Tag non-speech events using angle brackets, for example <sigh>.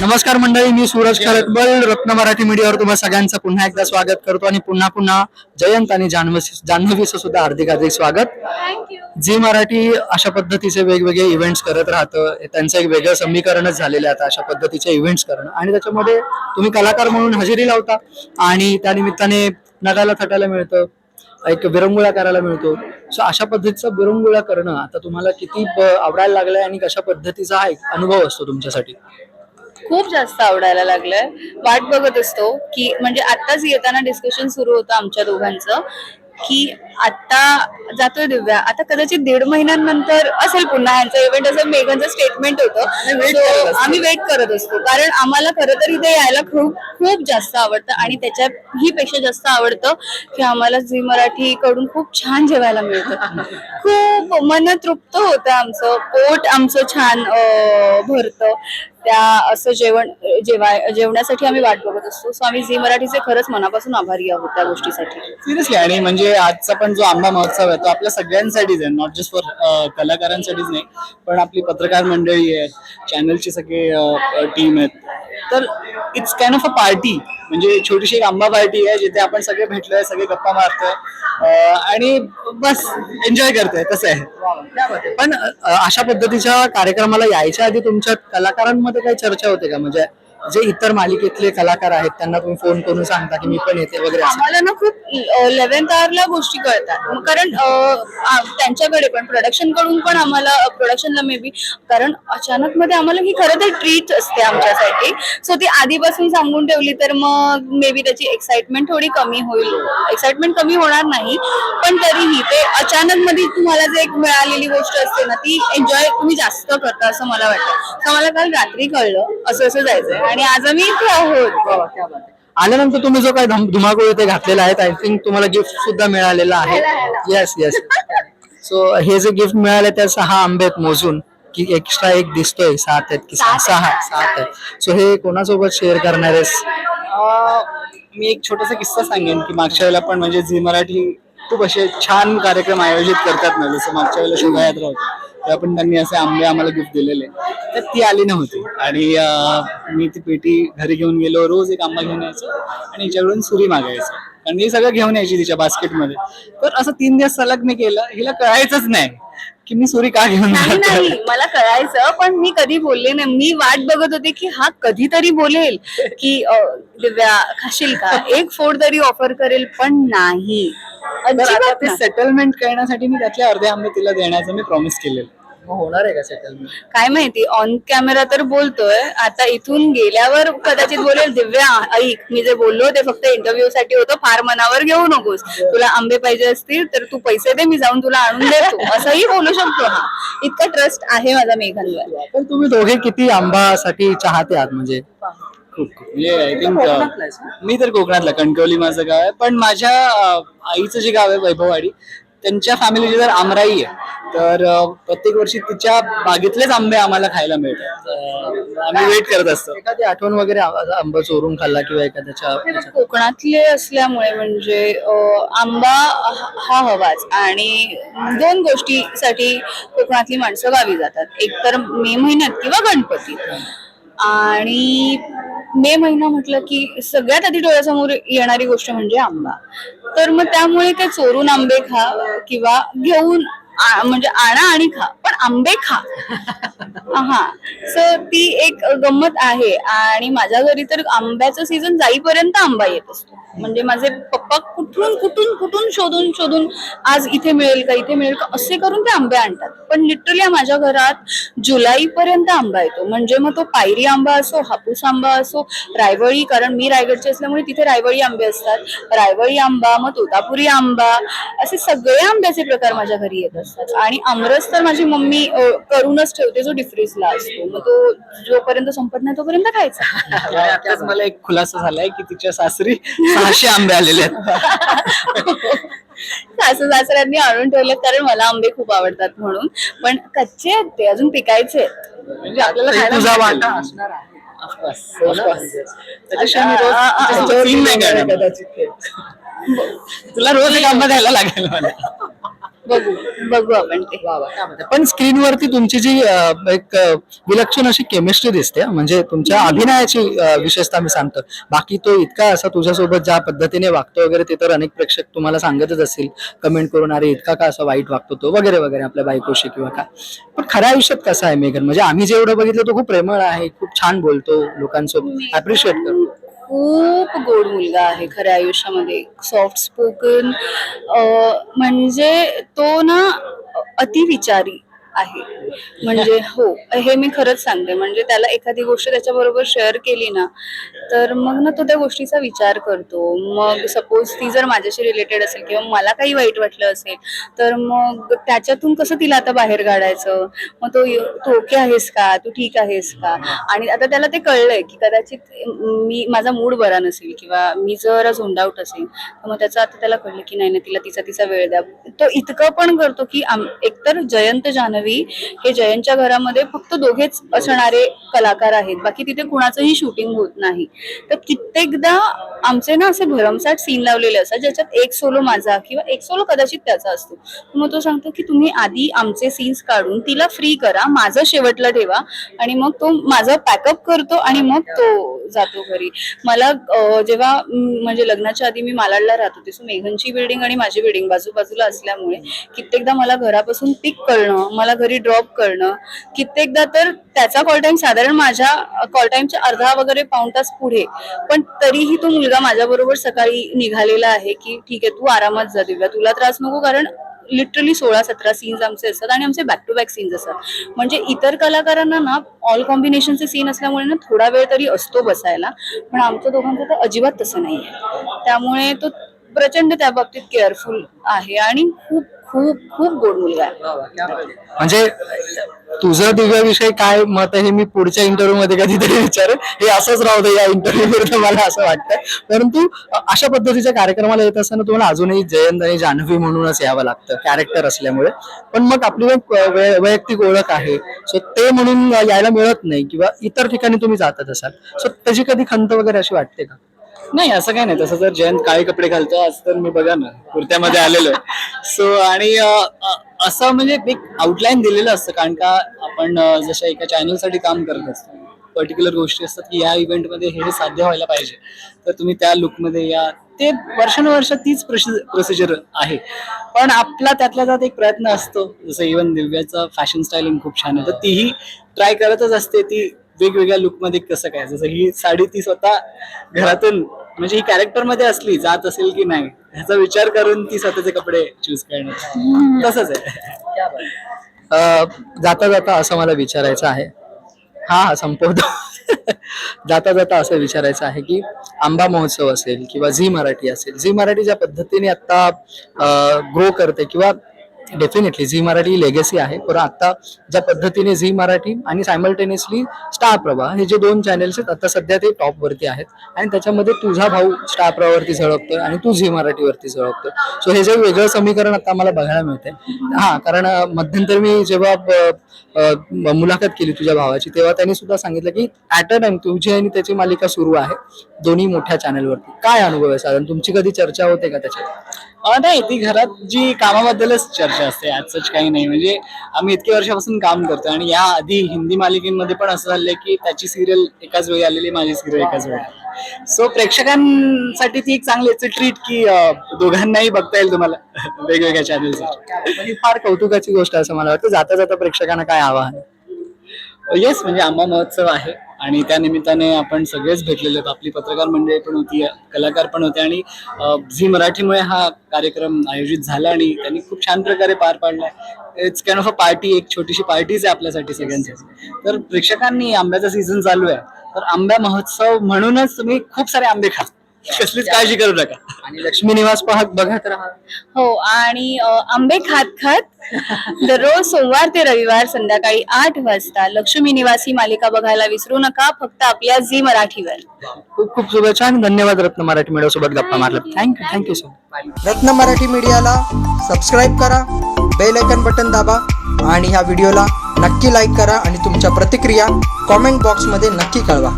नमस्कार मंडळी मी सूरज खरटबल रत्न मराठी मीडियावर तुम्हा सगळ्यांचं पुन्हा एकदा स्वागत करतो आणि पुन्हा पुन्हा जयंत आणि जान्हवी जान्हवीचं सुद्धा हार्दिक हार्दिक स्वागत. झी मराठी अशा पद्धतीचे वेगवेगळे इव्हेंट्स करत राहतं त्यांचं एक वेगळं समीकरणच झालेलं आहे आता अशा पद्धतीचे इव्हेंट्स करणं. आणि त्याच्यामध्ये तुम्ही कलाकार म्हणून हजेरी लावता आणि त्या निमित्ताने नटायला थटायला मिळतं एक विरंगुळा करायला मिळतो. सो अशा पद्धतीचा विरंगुळा करणं आता तुम्हाला किती आवडायला लागलंय आणि कशा पद्धतीचा हा एक अनुभव असतो तुमच्यासाठी? खूप जास्त आवडायला लागलंय. वाट बघत असतो की म्हणजे आत्ताच येताना डिस्कशन सुरू होतं आमच्या दोघांचं की आता जातोय दिव्या. आता कदाचित दीड महिन्यानंतर असेल पुन्हा यांचं इव्हेंट असं मेघांचं स्टेटमेंट होतं. आम्ही वेट करत असतो. कारण आम्हाला खरं तर इथे यायला खूप खूप जास्त आवडतं आणि त्याच्याही पेक्षा जास्त आवडतं की आम्हाला झी मराठी कडून खूप छान जेवायला मिळतं. खूप मन तृप्त होतं आमचं. पोट आमचं छान भरतं. त्या असं जेवण जेवाय जेवण्यासाठी आम्ही वाट बघत असतो. सो आम्ही झी मराठीचे खरंच मनापासून आभारी आहोत त्या गोष्टीसाठी. सिरियसली आणि म्हणजे आजचा पण जो आंबा महोत्सव आहे तो आपल्या सगळ्यांसाठीच आहे नॉट जस्ट फॉर कलाकारांसाठीच नाही पण आपली पत्रकार मंडळी आहे चॅनलची सगळे टीम आहेत. तर it's kind of a party म्हणजे छोटीशी एक आंबा पार्टी आहे जिथे आपण सगळे भेटलोय सगळे गप्पा मारतोय आणि बस एन्जॉय करतोय तसं आहे. पण अशा पद्धतीच्या कार्यक्रमाला यायच्या आधी तुमच्या कलाकारांमध्ये काही चर्चा होते का? म्हणजे जे इतर मालिकेतले कलाकार आहेत त्यांना तुम्ही फोन करून सांगता की मी पण येते वगैरे असं. आम्हाला ना खूप इलेव्हन्थ आवरला गोष्टी कळतात. मग कारण अं, आ- त्यांच्याकडे पण प्रोडक्शनकडून पण आम्हाला प्रोडक्शनला मे बी कारण अचानक मध्ये आम्हाला ही खरं तर ट्रीट असते आमच्यासाठी. सो ती आधीपासून सांगून ठेवली तर मग मे बी त्याची एक्साइटमेंट थोडी कमी होईल. एक्साइटमेंट कमी होणार नाही पण तरीही ते अचानक मध्ये तुम्हाला जे एक मिळालेली गोष्ट असते ना ती एन्जॉय तुम्ही जास्त करता असं मला वाटतं. तर मला काल रात्री कळलं. असं असं जायचंय. आणि आज आम्ही इथे आहोत. आल्यानंतर तुम्ही जो काही धम- धुमाकूळ इथे घातलेला आहे आय थिंक तुम्हाला गिफ्ट सुद्धा मिळालेलं आहे. येस येस सो हे जे गिफ्ट मिळाले त्या सहा आंबे आहेत मोजून. की एक्स्ट्रा एक दिसतोय सात आहेत की सहा? सहा सात आहेत. सो हे कोणासोबत शेअर करणार आहेस? मी एक छोटासा किस्सा सांगेन की मागच्या वेळेला पण म्हणजे झी मराठी खूप असे छान कार्यक्रम आयोजित करतात ना जसं मागच्या वेळेला शोभायात्रा होती. तेव्हा पण त्यांनी असे आंबे आम्हाला गिफ्ट दिलेले. तर ती आली नव्हती. आणि मी ती पेटी घरी घेऊन गेलो रोज एक आंबा घेऊन यायचो आणि हिच्याकडून सुरी मागायचो. आणि ही सगळं घेऊन यायची तिच्या बास्केटमध्ये. तर असं तीन दिवस सलग मी केलं. हिला कळायचंच नाही की मी सुरी का घेऊन नाही मला कळायचं पण मी कधी बोलले नाही. मी वाट बघत होते की हा कधीतरी बोलेल की अं, दिव्या खाशील का? एक फोड तरी ऑफर करेल पण नाही. तर आता अजिबात ते नाही. सेटलमेंट करण्यासाठी मी त्यातले अर्धे आंबे तिला देण्याचं मी प्रॉमिस केलेलं. मग होणार आहे का सेटलमेंट काय माहिती ऑन कॅमेरा तर बोलतोय. आता इथून गेल्यावर कदाचित बोलेल दिव्या ऐक मी जे बोललो ते फक्त इंटरव्ह्यू साठी होतं फार मनावर घेऊ नकोस. तुला आंबे पाहिजे असतील तर तू पैसे दे मी जाऊन तुला आणून देतो. <laughs> असंही बोलू शकतो हा. इतका ट्रस्ट आहे माझा मेघांवर तर तुम्ही दोघे किती आंबासाठी चाहते आहात म्हणजे? खूप खूप. म्हणजे आय थिंक मी तर कोकणातला कणकवली माझं गाव आहे. पण माझ्या अं, आईचं जे गाव आहे वैभववाडी त्यांच्या फॅमिलीची जर आमराई आहे तर प्रत्येक वर्षी तिच्या बागेतलेच आंबे आम्हाला खायला मिळतात. अं, आम्ही वेट करत असतो. एखादी आठवण वगैरे आ- आंबा चोरून खाल्ला किंवा एखाद्याच्या कोकणातले असल्यामुळे म्हणजे अं, आंबा हा- हा हवाच. आणि दोन गोष्टीसाठी कोकणातली माणसं गावी जातात. एक तर मे महिन्यात किंवा गणपती आणि मे महिना म्हटलं की सगळ्यात आधी डोळ्यासमोर येणारी गोष्ट म्हणजे आंबा. तर मग त्यामुळे काय चोरून आंबे खा किंवा घेऊन म्हणजे आणा आणि खा पण आंबे खा. <laughs> हा. सो ती एक गंमत आहे. आणि माझ्या घरी तर आंब्याचं सीझन जाईपर्यंत आंबा येत असतो. म्हणजे माझे पप्पा कुठून कुठून कुठून शोधून शोधून आज इथे मिळेल का इथे मिळेल का? असे करून ते आंबे आणतात. पण लिटरली माझ्या घरात जुलै पर्यंत आंबा येतो. म्हणजे मग तो पायरी आंबा असो हापूस आंबा असो रायवळी कारण मी रायगडची असल्यामुळे तिथे रायवळी आंबे असतात. रायवळी आंबा मग तोतापुरी आंबा असे सगळे आंब्याचे प्रकार माझ्या घरी येत असतात. आणि आमरस तर माझी मम्मी करूनच ठेवते जो डिफ्रीजला असतो. मग तो जोपर्यंत संपत नाही तोपर्यंत खायचा. <laughs> आताच मला एक खुलासा झालाय की तिच्या सासरी सहाशे आंबे आलेले आहेत. सासू सासऱ्यांनी आणून ठेवले कारण मला आंबे खूप आवडतात म्हणून पण कच्चे आहेत ते अजून पिकायचे आहेत म्हणजे आपल्याला तरी खायला तुझा मिळतील. वाटा असणार आहे Of course, of course. त्याच्याशिवाय मी रोज आ- आ- आ- तिच्यासोबत scene नाही करणार. कदाचित ते. तुला रोज एक आंबा द्यायला लागेल मला बघू बघू आपण ते. पण स्क्रीनवरती तुमची जी अ, एक अ, विलक्षण अशी केमिस्ट्री दिसते हं. म्हणजे तुमच्या अभिनयाची अ, विशेषता मी सांगतो. बाकी तो इतका असा तुझ्यासोबत ज्या पद्धतीने वागतो वगैरे ते तर अनेक प्रेक्षक तुम्हाला सांगतच असतील. कमेंट करून अरे इतका का असा वाईट वागतो तो? वगैरे वगैरे आपल्या बायकोशी किंवा काय. पण खऱ्या आयुष्यात कसा आहे मेघन? म्हणजे आम्ही जेवढं बघितलं तो खूप प्रेमळ आहे खूप छान बोलतो लोकांसोबत. अप्रिशिएट करतो. खूप गोड मुलगा आहे खऱ्या आयुष्यामध्ये. सॉफ्ट स्पोकन म्हणजे तो ना अतिविचारी. आहे. म्हणजे हो हे मी खरंच सांगते. म्हणजे त्याला एखादी गोष्ट त्याच्याबरोबर शेअर केली ना तर मग ना तो त्या गोष्टीचा विचार करतो. मग सपोज ती जर माझ्याशी रिलेटेड असेल किंवा मला काही वाईट वाटलं असेल तर मग त्याच्यातून कसं तिला आता बाहेर काढायचं? मग तो तू ओके आहेस का? तू ठीक आहेस का? आणि आता त्याला ते कळलंय की कदाचित मी माझा मूड बरा नसेल किंवा मी जर झोंड आउट असेल तर मग त्याचं आता त्याला कळलं की नाही ना तिला तिचा तिचा वेळ द्या. तो इतकं पण करतो की एकतर जयंत जान्हवी हे जयंतच्या घरामध्ये फक्त दोघेच असणारे कलाकार आहेत. बाकी तिथे कुणाचंही शूटिंग होत नाही. तर कित्येकदा आमचे ना असे भरमसाठ सीन लावलेले असतात ज्याच्यात एक सोलो माझा किंवा एक सोलो कदाचित त्याचा असतो. मग तो सांगतो की तुम्ही आधी आमचे सीन्स काढून तिला फ्री करा माझं शेवटला ठेवा आणि मग तो माझा पॅकअप करतो आणि मग तो जातो घरी. मला जेव्हा म्हणजे लग्नाच्या आधी मी मालाडला राहत होते सो मेघनची बिल्डिंग आणि माझी बिल्डिंग बाजूबाजूला असल्यामुळे कित्येकदा मला घरापासून पिक करणं मला घरी ड्रॉप करणं. कित्येकदा तर त्याचा कॉल टाइम साधारण माझ्या कॉल टाइमच्या अर्धा वगैरे पाऊण तास पुढे. पण तरीही तो मुलगा माझ्याबरोबर सकाळी निघालेला आहे की ठीक आहे तू आरामात जा दिव्या. तुला त्रास नको कारण लिटरली सोळा सतरा सीन्स आमचे असतात आणि आमचे बॅक टू बॅक सीन्स असतात. म्हणजे इतर कलाकारांना ना ऑल कॉम्बिनेशनचे सीन असल्यामुळे ना थोडा वेळ तरी असतो बसायला. पण आमच्या दोघांचं तर अजिबात तसं नाही आहे त्यामुळे तो प्रचंड त्या बाबतीत केअरफुल आहे आणि खूप खूप खूप गोड मुलगा आहे. म्हणजे तुझं दिव्याविषयी काय मत आहे हे मी पुढच्या इंटरव्ह्यू मध्ये कधीतरी विचारेन. हे असंच राहू दे या इंटरव्ह्यू मला असं वाटतं परंतु अशा पद्धतीच्या कार्यक्रमाला येत असताना तुम्हाला अजूनही जयंत आणि जान्हवी म्हणूनच यावं लागतं कॅरेक्टर असल्यामुळे. पण मग आपली वैयक्तिक ओळख आहे. सो ते म्हणून यायला मिळत नाही किंवा इतर ठिकाणी तुम्ही जातच असाल. सो त्याची कधी खंत वगैरे अशी वाटते का? नाही असं काही नाही. तसं जर जयंत काळे कपडे घालतो आज तर मी बघा ना. कुर्त्यामध्ये आलेलो आहे. सो आणि असं म्हणजे एक आउटलाईन दिलेलं असतं. कारण का आपण जशा एका चॅनलसाठी काम करत असतो पर्टिक्युलर गोष्टी असतात की या इव्हेंटमध्ये हे हे साध्य व्हायला पाहिजे. तर तुम्ही त्या लुकमध्ये या. ते वर्षानुवर्ष तीच प्रोसिजर आहे. पण आपला त्यातल्या त्यात एक प्रयत्न असतो. जसं इव्हन दिव्याचं फॅशन स्टाईलिंग खूप छान आहे. तर तीही ट्राय करतच असते. ती वेगवेगळ्या लुकमध्ये कसं काय? जसं ही साडी ती स्वतः घरातून म्हणजे ही कॅरेक्टरमध्ये असली जात असेल की नाही ह्याचा विचार करून ती स्वतःचे कपडे चूज करणे तसंच आहे. जाता जाता असं मला विचारायचं आहे. हा हा संपवतो. <laughs> जाता जाता असं विचारायचं आहे की आंबा महोत्सव असेल किंवा झी मराठी असेल झी मराठी ज्या पद्धतीने आता ग्रो करते किंवा डेफिनेटली झी मराठी लेगसी आहे. पण आता ज्या पद्धतीने झी मराठी आणि सायमल्टेनियसली स्टार प्रभा हे जे दोन चॅनेल्स आहेत आता सध्या ते टॉप वरती आहेत. आणि त्याच्यामध्ये तुझा भाऊ स्टार प्रभावरती झळकतोय आणि तू झी मराठीवरती झळकतोय. सो हे जे वेगळं समीकरण आता मला बघायला मिळतंय. हा कारण मध्यंतर मी जेव्हा मुलाखत केली तुझ्या भावाची तेव्हा त्यांनी सुद्धा सांगितलं की ऍट अ टाइम तुझी आणि त्याची मालिका सुरू आहे. दोन्ही मोठ्या चॅनलवरती काय अनुभव आहे साधारण? तुमची कधी चर्चा होते का त्याच्यात? नाही ती घरात जी कामाबद्दलच चर्चा असते आज सच काही नाही. म्हणजे आम्ही इतक्या वर्षापासून काम करतो आणि या आधी हिंदी मालिकेमध्ये पण असं झालंय की त्याची सिरियल एकाच वेळी आलेली माझी सिरियल एकाच वेळी आली सो प्रेक्षकांसाठी ती एक चांगली ट्रीट की दोघांनाही बघता येईल तुम्हाला. वेगवेगळ्या चॅनल्स ही फार कौतुकाची गोष्ट असं मला वाटतं. जाता जाता प्रेक्षकांना काय आवाहन येस म्हणजे आंबा महोत्सव आहे. आणि त्या निमित्ताने आपण सगळेच भेटलेले आहेत. आपली पत्रकार मंडळी पण होती कलाकार पण होते आणि झी मराठीमुळे हा कार्यक्रम आयोजित झाला आणि त्यांनी खूप छान प्रकारे पार पाडलाय. It's kind of a party एक छोटीशी पार्टीच आहे आपल्यासाठी सगळ्यांसाठी तर प्रेक्षकांनी आंब्याचा सीझन चालू आहे. तर आंब्या महोत्सव म्हणूनच तुम्ही खूप सारे आंबे खा. कसलीच काळजी करू नका. आणि लक्ष्मी निवास पाहत बघत राहा. हो आणि अ, आंबे खात खात दररोज सोमवार ते रविवार संध्याकाळी आठ वाजता लक्ष्मी निवासी मालिका बघायला विसरू नका फक्त आपल्या झी मराठीवर. खूप खूप शुभेच्छा आणि धन्यवाद रत्न मराठी मीडिया सोबत गप्पा मारला थँक्यू थँक्यू सो मच रत्न मराठी मीडियाला सबस्क्राईब करा बेल आयकन बटन दाबा आणि ह्या व्हिडिओला नक्की लाईक करा आणि तुमच्या प्रतिक्रिया कॉमेंट बॉक्समध्ये नक्की कळवा.